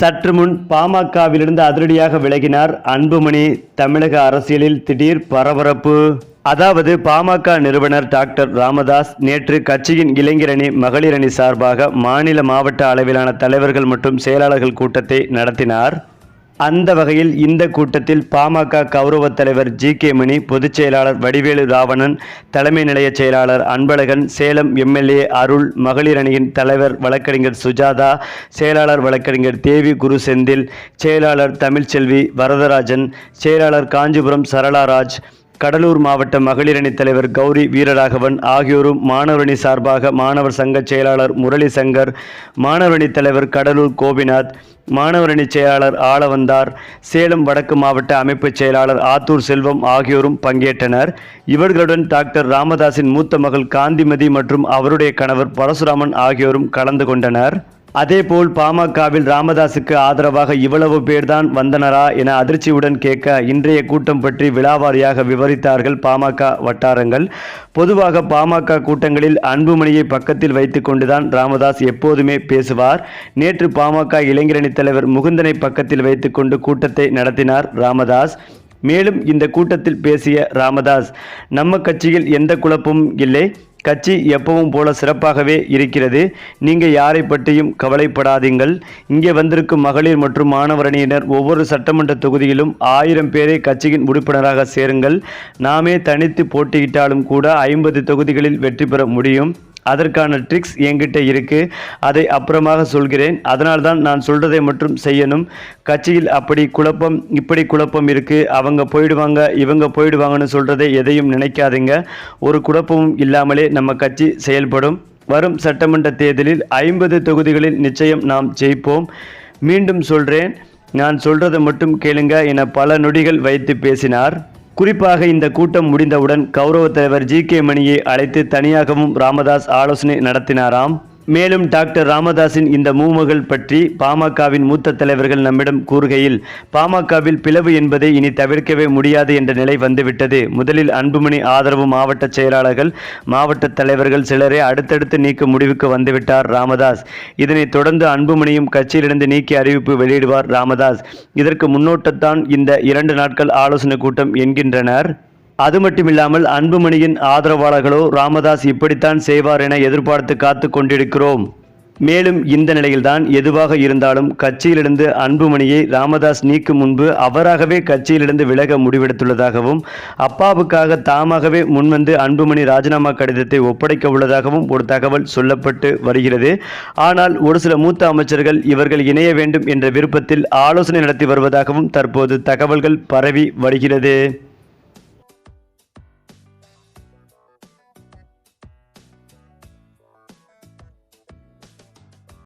சற்று முன் பாமகவிலிருந்து அதிரடியாக விலகினார் அன்புமணி தமிழக அரசியலில் திடீர் பரபரப்பு. அதாவது பாமக நிறுவனர் டாக்டர் ராமதாஸ் நேற்று கட்சியின் இளைஞரணி மகளிரணி சார்பாக மாநில மாவட்ட அளவிலான தலைவர்கள் மற்றும் செயலாளர்கள் கூட்டத்தை நடத்தினார். அந்த வகையில் இந்த கூட்டத்தில் பாமக கௌரவ தலைவர் ஜி கே மணி பொதுச் செயலாளர் வடிவேலு ராவணன் தலைமை நிலைய செயலாளர் அன்பழகன் சேலம் எம்எல்ஏ அருள் மகளிர் அணியின் தலைவர் வழக்கறிஞர் சுஜாதா செயலாளர் வழக்கறிஞர் தேவி குரு செந்தில் செயலாளர் தமிழ்ச்செல்வி வரதராஜன் செயலாளர் காஞ்சிபுரம் சரளாராஜ் கடலூர் மாவட்ட மகளிர் அணி தலைவர் கௌரி வீரராகவன் ஆகியோரும் மாணவரணி சார்பாக மாணவர் சங்க செயலாளர் முரளி சங்கர் மாணவரணி தலைவர் கடலூர் கோபிநாத் மாணவரணி செயலாளர் ஆளவந்தார் சேலம் வடக்கு மாவட்ட அமைப்பு செயலாளர் ஆத்தூர் செல்வம் ஆகியோரும் பங்கேற்றனர். இவர்களுடன் டாக்டர் ராமதாஸின் மூத்த மகள் காந்திமதி மற்றும் அவருடைய கணவர் பரசுராமன் ஆகியோரும் கலந்து கொண்டனர். அதேபோல் பாமகவில் ராமதாஸுக்கு ஆதரவாக இவ்வளவு பேர்தான் வந்தனரா என அதிர்ச்சியுடன் கேட்க இன்றைய கூட்டம் பற்றி விழாவாரியாக விவரித்தார்கள் பாமக வட்டாரங்கள். பொதுவாக பாமக கூட்டங்களில் அன்புமணியை பக்கத்தில் வைத்துக் கொண்டுதான் ராமதாஸ் எப்போதுமே பேசுவார். நேற்று பாமக இளைஞரணி தலைவர் முகுந்தனை பக்கத்தில் வைத்துக்கொண்டு கூட்டத்தை நடத்தினார் ராமதாஸ். மேலும் இந்த கூட்டத்தில் பேசிய ராமதாஸ் நம்ம கட்சியில் எந்த குழப்பமும் இல்லை. கட்சி எப்பவும் போல சிறப்பாகவே இருக்கிறது. நீங்கள் யாரை பற்றியும் கவலைப்படாதீங்கள். இங்கே வந்திருக்கும் மகளிர் மற்றும் மாணவரணியினர் ஒவ்வொரு சட்டமன்ற தொகுதியிலும் ஆயிரம் பேரை கட்சியின் உறுப்பினராக சேருங்கள். நாமே தனித்து போட்டியிட்டாலும் கூட ஐம்பது தொகுதிகளில் வெற்றி பெற முடியும். அதற்கான ட்ரிக்ஸ் என்கிட்ட இருக்கு. அதை அப்புறமாக சொல்கிறேன். அதனால்தான் நான் சொல்றதை மட்டும் செய்யணும். கட்சியில் அப்படி குழப்பம் இப்படி குழப்பம் இருக்கு. அவங்க போயிடுவாங்க இவங்க போயிடுவாங்கன்னு சொல்றதை எதையும் நினைக்காதீங்க. ஒரு குழப்பமும் இல்லாமலே நம்ம கட்சி செயல்படும். வரும் சட்டமன்ற தேர்தலில் ஐம்பது தொகுதிகளில் நிச்சயம் நாம் ஜெயிப்போம். மீண்டும் சொல்றேன். நான் சொல்றதை மட்டும் கேளுங்க என பல நொடிகள் வைத்து பேசினார். குறிப்பாக இந்த கூட்டம் முடிந்தவுடன் கௌரவ தலைவர் ஜி கே மணியை அழைத்து தனியாகவும் ராமதாஸ் ஆலோசனை நடத்தினாராம். மேலும் டாக்டர் ராமதாஸின் இந்த மூமகள் பற்றி பாமகவின் மூத்த தலைவர்கள் நம்மிடம் கூறுகையில் பாமகவில் பிளவு என்பதை இனி தவிர்க்கவே முடியாது என்ற நிலை வந்துவிட்டது. முதலில் அன்புமணி ஆதரவு மாவட்ட செயலாளர்கள் மாவட்ட தலைவர்கள் சிலரே அடுத்தடுத்து நீக்க முடிவுக்கு வந்துவிட்டார் ராமதாஸ். இதனைத் தொடர்ந்து அன்புமணியும் கட்சியிலிருந்து நீக்கி அறிவிப்பு வெளியிடுவார் ராமதாஸ். இதற்கு முன்னோட்டத்தான் இந்த இரண்டு நாட்கள் ஆலோசனை கூட்டம் என்கின்றனர். அது மட்டுமில்லாமல் அன்புமணியின் ஆதரவாளர்களோ ராமதாஸ் இப்படித்தான் செய்வார் என எதிர்பார்த்து காத்து கொண்டிருக்கிறோம். மேலும் இந்த நிலையில்தான் எதுவாக இருந்தாலும் கட்சியிலிருந்து அன்புமணியை ராமதாஸ் நீக்கும் முன்பு அவராகவே கட்சியிலிருந்து விலக முடிவெடுத்துள்ளதாகவும் அப்பாவுக்காக தாமாகவே முன்வந்து அன்புமணி ராஜினாமா கடிதத்தை ஒப்படைக்க உள்ளதாகவும் ஒரு தகவல் சொல்லப்பட்டு வருகிறது. ஆனால் ஒரு சில மூத்த அமைச்சர்கள் இவர்கள் இணைய வேண்டும் என்ற விருப்பத்தில் ஆலோசனை நடத்தி வருவதாகவும் தற்போது தகவல்கள் பரவி வருகிறது.